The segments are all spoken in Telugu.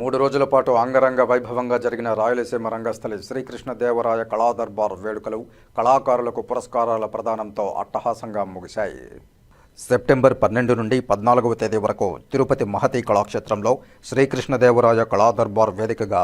మూడు రోజుల పాటు అంగరంగ వైభవంగా జరిగిన రాయలసీమ రంగస్థలి శ్రీకృష్ణదేవరాయ కళాదర్బార్ వేడుకలు కళాకారులకు పురస్కారాల ప్రదానంతో అట్టహాసంగా ముగిశాయి. సెప్టెంబర్ పన్నెండు నుండి పద్నాలుగవ తేదీ వరకు తిరుపతి మహతి కళాక్షేత్రంలో శ్రీకృష్ణదేవరాయ కళాదర్బార్ వేదికగా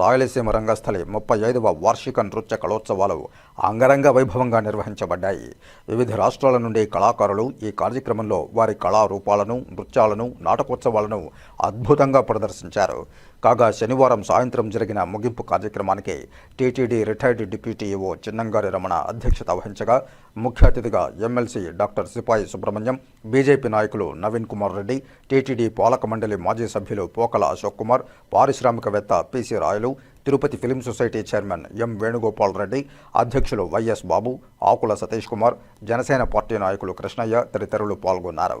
రాయలసీమ రంగస్థలి ముప్పై ఐదవ వార్షిక నృత్య కళోత్సవాలు అంగరంగ వైభవంగా నిర్వహించబడ్డాయి. వివిధ రాష్ట్రాల నుండి కళాకారులు ఈ కార్యక్రమంలో వారి కళారూపాలను నృత్యాలను నాటకోత్సవాలను అద్భుతంగా ప్రదర్శించారు. కాగా శనివారం సాయంత్రం జరిగిన ముగింపు కార్యక్రమానికి TTD retired deputy EO Chinnangari Ramana అధ్యక్షత వహించగా ముఖ్య అతిథిగా ఎమ్మెల్సీ డాక్టర్ సిపాయి సుబ్రహ్మణ్యం బీజేపీ నాయకులు నవీన్ కుమార్ రెడ్డి టీటీడీ పాలక మండలి మాజీ సభ్యులు పోకల అశోక్ కుమార్ పారిశ్రామికవేత్త PC Rayalu Tirupati film society chairman M Venugopal Reddy అధ్యక్షులు వైఎస్ బాబు ఆకుల సతీష్ కుమార్ జనసేన పార్టీ నాయకులు కృష్ణయ్య తదితరులు పాల్గొన్నారు.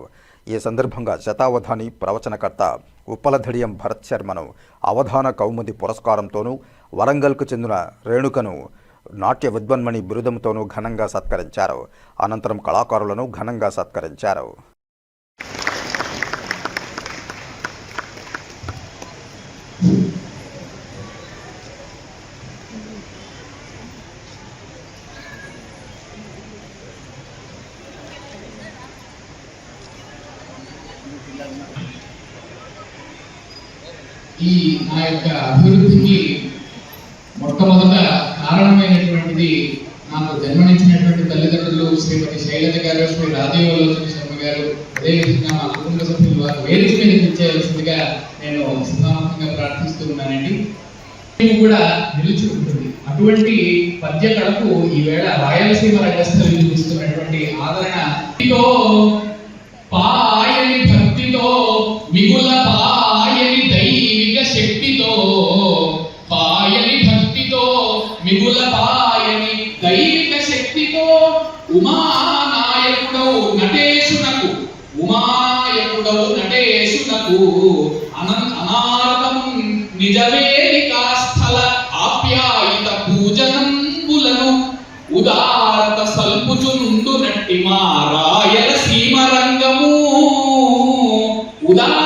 ఈ సందర్భంగా శతావధాని ప్రవచనకర్త ఉప్పలధడియం భరత్ శర్మను అవధాన కౌముది పురస్కారంతోనూ వరంగల్కు చెందిన రేణుకను నాట్య విద్వన్మణి బిరుదంతోనూ ఘనంగా సత్కరించారు. అనంతరం కళాకారులను ఘనంగా సత్కరించారు. ఈ ఆ యొక్క అభివృద్ధికి మొట్టమొదట కారణమైనటువంటిది నాకు జన్మనిచ్చినటువంటి తల్లిదండ్రులు శ్రీమతి శైలజ గారు శ్రీ రాజయోలోచన శర్మ గారు. అదేవిధంగా మా కుటుంబ సభ్యులు వారు వేదిక మీద ఇచ్చేయాల్సిందిగా నేను సిద్ధాంతంగా ప్రార్థిస్తూ ఉన్నానండి. కూడా నిలిచి ఉంటుంది అటువంటి పద్య కళకు ఈవేళ రాయలసీమ రంగస్థలి చూపిస్తున్నటువంటి ఆదరణ. ఇదో నిజవేదికా స్థల ఆప్యాయిత పూజనంబులను ఉదారత సల్పుచునుండు నట్టి మా రాయలసీమ రంగము ఉదారత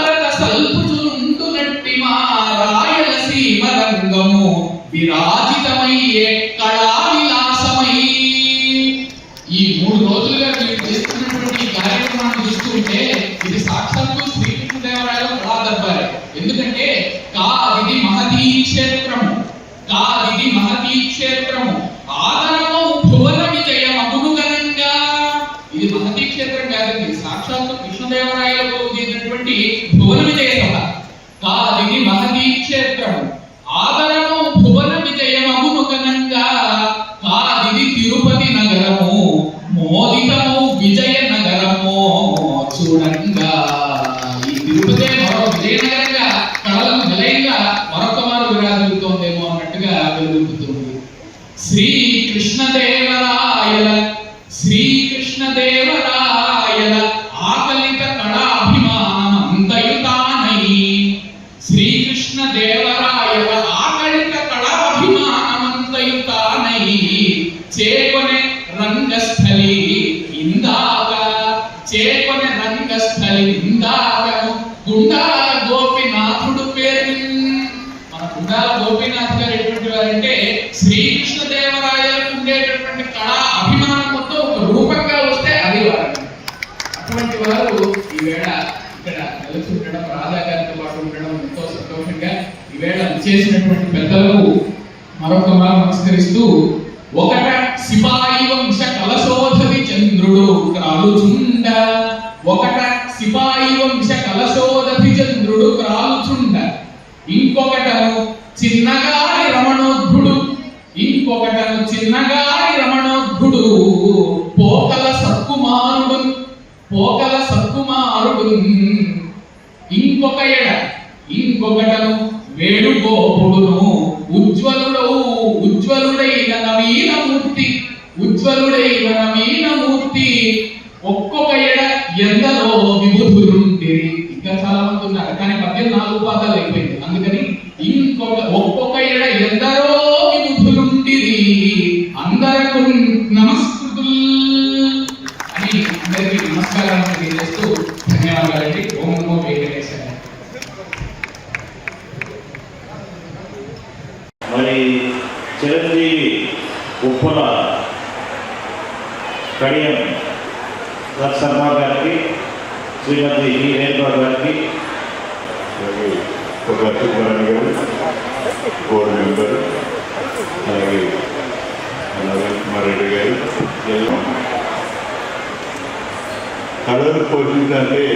రంగస్థలి ఇందాక చేపన రంగస్థలి ఇందాకను గుండాల గోపినాథుడు పేరు మన గుండాల గోపినాథ్ గారు ఎటువంటి వారంటే శ్రీకృష్ణదేవరాయలకు ఉండేటటువంటి కళా అభిమానం మొత్తం ఒక రూపంగా వస్తే అది వారు. అటువంటి వారు ఈవేళ ఇక్కడ కలిసి ఉండడం రాధా గారితో పాటు ఉండడం ఎంతో సంతోషంగా ఈవేళ చేసినటువంటి పెద్దలకు మరొక మారు నమస్కరిస్తూ ఇంకొకటను చిన్నగారి రమణోద్ధుడు ఇంకొకటను చిన్నగారి రమణోద్ధుడు పోకల సత్కుమారుడు పోకల సత్కుమారుడు ఇంకొక ఎడ ఇంకొకటను వేణుగోపుడును ఉజ్వలుడవు ఉజ్వలుడైన నవీనమూర్తి ఉజ్వలుడైన నవీనమూర్తి ఒక్కొక్క ఎడ ఎందరో విబుధులుంటిరి ఇంకా చాలా మంది ఉన్నారు కానీ పద్యం నాలుగు పాదాలు అయిపోయింది అందుకని ఇంకొక ఒక్కొక్క ఎడ ఎందరో విబుధులుంటిరి అందరకు నమస్కృతుల్ అని అందరికీ నమస్కారం తెలియజేస్తూ ధన్యవాదాలండి ఓం నమో వెంకటేశ్వర మరి చిరంజీవి ఉప్పుల కడియం శర్మ గారికి శ్రీమతి ఈ రేణుకా గారికి అలాగే ఒక సుబ్బారాయణ గారు బోర్డు మెంబర్ అలాగే నవీన్ కుమార్ రెడ్డి గారు ఎల్లు. కళలు పోషించాలంటే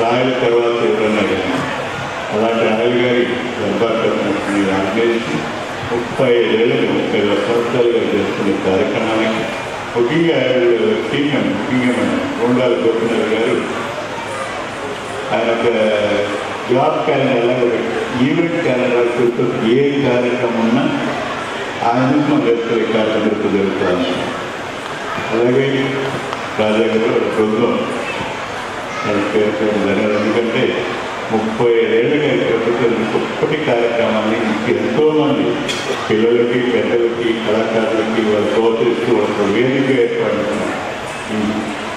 రాయల తర్వాత ఎవరన్నా కానీ అలాంటి రాయల గారి దర్బార్ని ఆర్గనైజ్ ముప్పై ఏళ్ళకి ముప్పై ఐదు సంవత్సరాలుగా చేస్తున్న కార్యక్రమానికి ముఖ్యంగా టీం ముఖ్యంగా గోండాల రోండాల గోపినాథ్ గారు ఆయన ఒక జాబ్ క్యాలెండర్ ఒక ఈవెంట్ క్యాలెండర్ చుట్టూ ఏ కార్యక్రమం ఉన్నా ఆయన మన రేపు కార్యక్రమం జరుగుతుంది అలాగే రాజా గారు ప్రభుత్వం బృందం ఆయన పేరు ఎందుకంటే ముప్పై ఏళ్ళుగా ప్రభుత్వం ఒక్కటి కార్యక్రమాన్ని ఎంతోమంది ఎంతో మంది పిల్లలకి పెద్దలకి కళాకారులకి వాళ్ళు ప్రోత్సహిస్తూ ఒక వేదిక ఏర్పాటు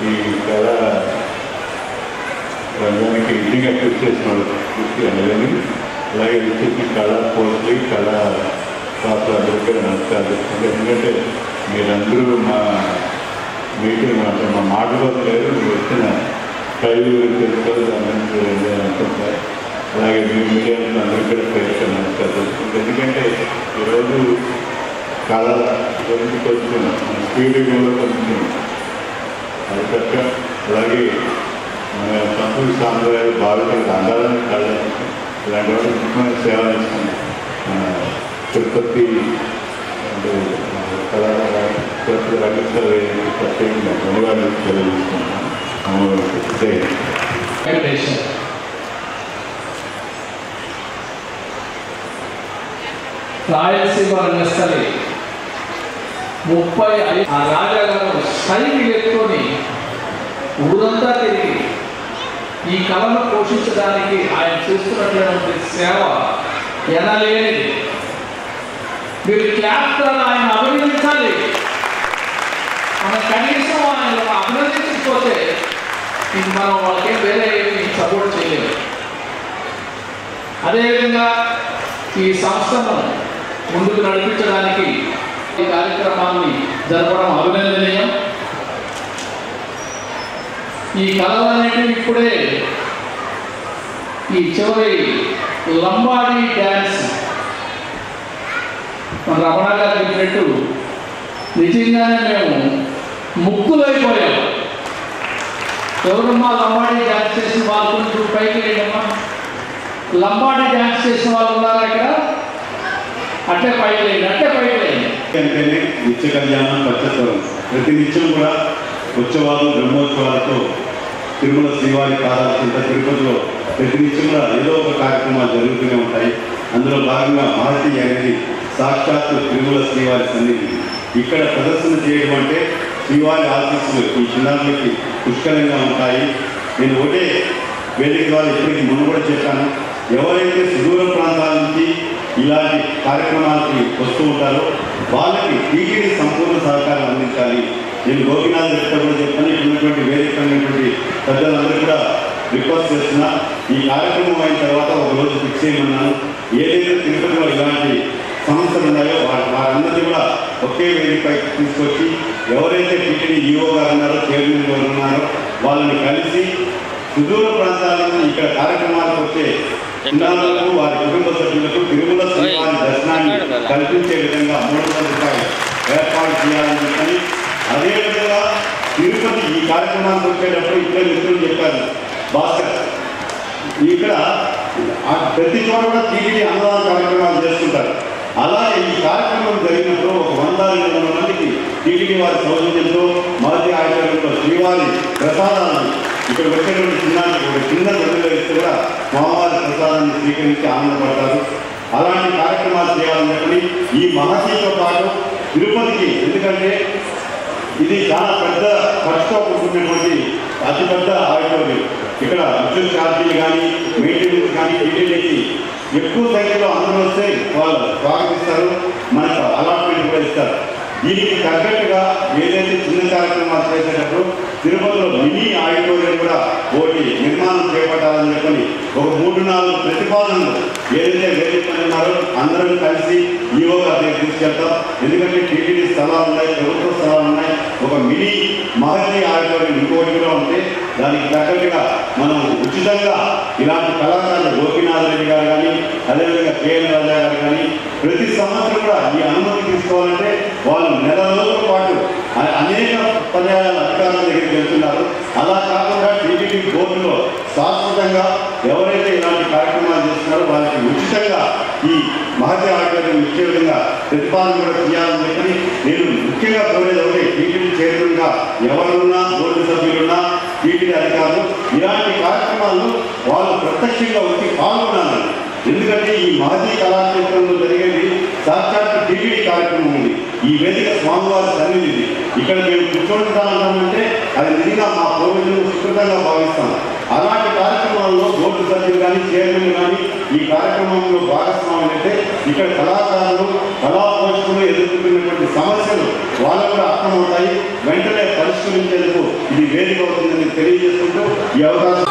ఈ- కళా రంగానికి ఇంటిగా కృషి చేసిన వాళ్ళకి అనేది అలాగే విద్యుత్ కళా పోటీ కళా పాత్ర నమస్కారం ఎందుకంటే మీరందరూ మా మీటింగ్ అంటే మా మాటలో లేదు మీరు వచ్చిన కళ్ళు గురించి అనుకుంటారు అలాగే మీ మీడియా అందరికీ కూడా పేరు నమస్కారం ఎందుకంటే ఈరోజు కళ గురించి కొంచెం స్పీడ్ కూడా కొంచెం అది తప్ప అలాగే మన సంస్కృతి సాంప్రదాయాలు భావితంగా అందాలని కళ ఇలాంటి వాటి ముఖ్యమైన సేవ ఇస్తుంది మన తిరుపతి అంటే కళాకార తిరుపతి రంగస్థల ప్రత్యేకంగా గౌరవాన్ని తెలియజేస్తున్నాం అమ్మవారికి జై రాయలసీమ రంగస్థలి ముప్పై ఐదు ఆ రాజాగారు సైని ఎత్తుకొని ఊరంతా తిరిగి ఈ కళను పోషించడానికి ఆయన చేస్తున్నటువంటి సేవ ఎనలేనిది మీరు క్లాప్తో ఆయన అభినందించాలి. మనం కనీసం ఆయన అభినందించకపోతే ఇది మనం వాళ్ళకి వేరే ఏమి సపోర్ట్ చేయలేము అదేవిధంగా ఈ సంస్థను ముందుకు నడిపించడానికి ఈ కార్యక్రమాన్ని జరపడం అభినందనీయం. ఈ కళలన్నిటిని ఇప్పుడే ఈ చివరి లంబాడి డ్యాన్స్ మన రమణ గారు చెప్పినట్టు నిజంగానే మేము ముక్కులైపోయాం. ఎవరమ్మా లంబాడి డ్యాన్స్ చేసిన వాళ్ళు కొంచెం పైకి లేదమ్మా లంబాడి డ్యాన్స్ చేసిన వాళ్ళు ఉన్నారా ఇక్కడ? అట్టే పైకి లేదు అట్టే పైకి లేదు అంటేనే నిత్య కళ్యాణం పచ్చస్వరం. ప్రతి నిత్యం కూడా ఉత్సవాలు బ్రహ్మోత్సవాలతో తిరుమల శ్రీవారి పాదాలకుంట తిరుపతిలో ప్రతి నిత్యం కూడా ఏదో ఒక కార్యక్రమాలు జరుగుతూనే ఉంటాయి. అందులో భాగంగా మారుతి అనేది సాక్షాత్తు తిరుమల శ్రీవారి సన్నిధి. ఇక్కడ ప్రదర్శన చేయడం అంటే శ్రీవారి ఆశీస్సులు ఈ చిన్నారులకి పుష్కలంగా ఉంటాయి. నేను ఒకటే వేదిక ద్వారా ఇప్పటికీ మనం కూడా చెప్పాను. ఎవరైతే సుదూర ప్రాంతాల నుంచి ఇలాంటి కార్యక్రమాలకి వస్తూ ఉంటారో వాళ్ళకి టీటీడీ సంపూర్ణ సహకారం అందించాలి. నేను గోపినాథ్ రెడ్డి కూడా చెప్పాను. ఇక్కడ ఉన్నటువంటి వేదిక ఉన్నటువంటి పెద్దలందరూ కూడా రిక్వెస్ట్ చేస్తున్నా ఈ కార్యక్రమం అయిన తర్వాత ఒక రోజు ఫిక్స్ చేయమన్నాను. ఏదైతే తిరుపతిలో ఇలాంటి సంస్థలు ఉన్నాయో వారి వారందరినీ కూడా ఒకే వేదికపై తీసుకొచ్చి ఎవరైతే టీటీడీ ఈఓ గారు ఉన్నారో చైర్మన్ గారు ఉన్నారో వాళ్ళని కలిసి సుదూర ప్రాంతాల నుంచి ఇక్కడ కార్యక్రమాలకు వచ్చే చిన్నారులకు వారి కుటుంబ సభ్యులకు తిరుమల శ్రీవారి దర్శనాన్ని కల్పించే విధంగా మూడు వందల రూపాయలు ఏర్పాటు చేయాలని చెప్పని అదేవిధంగా తిరుపతి ఈ కార్యక్రమానికి వచ్చేటప్పుడు ఇద్దరు మిత్రులు చెప్పారు. భాస్కర్ ఇక్కడ ప్రతి చోట కూడా టీటీడీ అన్నదాన కార్యక్రమాలు చేస్తుంటారు. అలా ఈ కార్యక్రమం జరిగినప్పుడు ఒక వంద రెండు వందల మందికి టీడీపీ వారి సౌజన్యంతో మాజీ ఆచార్యంలో శ్రీవారి ప్రసాదాలను ఇక్కడ వచ్చేటువంటి చిన్నానికి ఒక చిన్న గదిలో ఇస్తే కూడా స్వామివారి ప్రసాదాన్ని స్వీకరించి ఆనందపడతారు. అలాంటి కార్యక్రమాలు చేయాలన్నప్పుడు ఈ మహర్షితో పాటు తిరుపతికి ఎందుకంటే ఇది చాలా పెద్ద ఖర్చుతో కూడుకున్నటువంటి అతిపెద్ద ఆడిటోరియం. ఇక్కడ విద్యుత్ ఛార్జీలు కానీ మెయింటెనెన్స్ కానీ టీటీడీకి ఎక్కువ సంఖ్యలో అందరూ వస్తే వాళ్ళు స్వాగతిస్తారు మనకు అలాట్మెంట్ కూడా ఇస్తారు. దీనికి తగ్గట్టుగా ఏదైతే చిన్న కార్యక్రమాలు చేసేటప్పుడు తిరుమలలో మినీ ఆడిటోరియం కూడా ఒకటి నిర్మాణం చేపట్టాలని చెప్పని ఒక మూడు నాలుగు ప్రతిపాదనలు ఏదైతే వేదిక అందరం కలిసి ఈ దగ్గర తీసుకెళ్తాం. ఎందుకంటే టీటీడీ స్థలాలు ఉన్నాయి ప్రభుత్వ స్థలాలు ఉన్నాయి. ఒక మినీ మహర్షి ఆడిటోరియం ఇంకోటి కూడా ఉంటే దానికి తగ్గట్టుగా మనం ఉచితంగా ఇలాంటి కళాకారులు గోపీనాథ్ రెడ్డి గారు కానీ అదేవిధంగా కేఎల్ రాజా గారు కానీ ప్రతి సంవత్సరం కూడా ఈ అనుమతి తీసుకోవాలంటే వాళ్ళు నెల రోజుల పాటు అనేక పర్యాయాల అధికారుల దగ్గరికి వెళ్తున్నారు. అలా కాకుండా టీటీడీ బోర్డులో శాశ్వతంగా ఎవరైతే ఇలాంటి కార్యక్రమాలు చేస్తున్నారో వాళ్ళకి ఉచితంగా ఈ మహతి ఆటలను ఇచ్చే విధంగా ప్రతిపాదన కూడా చేయాలని చెప్పని నేను ముఖ్యంగా కోరేది ఒకటి టీటీడీ చైర్మన్గా ఎవరున్నా బోర్డు సభ్యులున్నా టీటీడీ అధికారులు ఇలాంటి కార్యక్రమాలను వాళ్ళు ప్రత్యక్షంగా వచ్చి పాల్గొనాలని. ఎందుకంటే ఈ మాజీ కళాక్షేత్రంలో జరిగేది సాక్షాత్ టీవీ కార్యక్రమం ఉంది. ఈ వేదిక స్వామివారి సన్నిధి ఇక్కడ మేము కూర్చోంటామంటే అది నిజంగా మా పూర్వజులు సుకృతంగా భావిస్తాం. అలాంటి కార్యక్రమాల్లో బోర్డు సభ్యులు కానీ చైర్మన్ కానీ ఈ కార్యక్రమంలో భాగస్వామ్యం అయితే ఇక్కడ కళాకారులు కళా పోషకులు ఎదుర్కొన్నటువంటి సమస్యలు వాళ్ళు కూడా అర్థమవుతాయి. వెంటనే పరిష్కరించేందుకు ఇది వేదిక అవుతుందని తెలియజేసుకుంటూ ఈ అవకాశం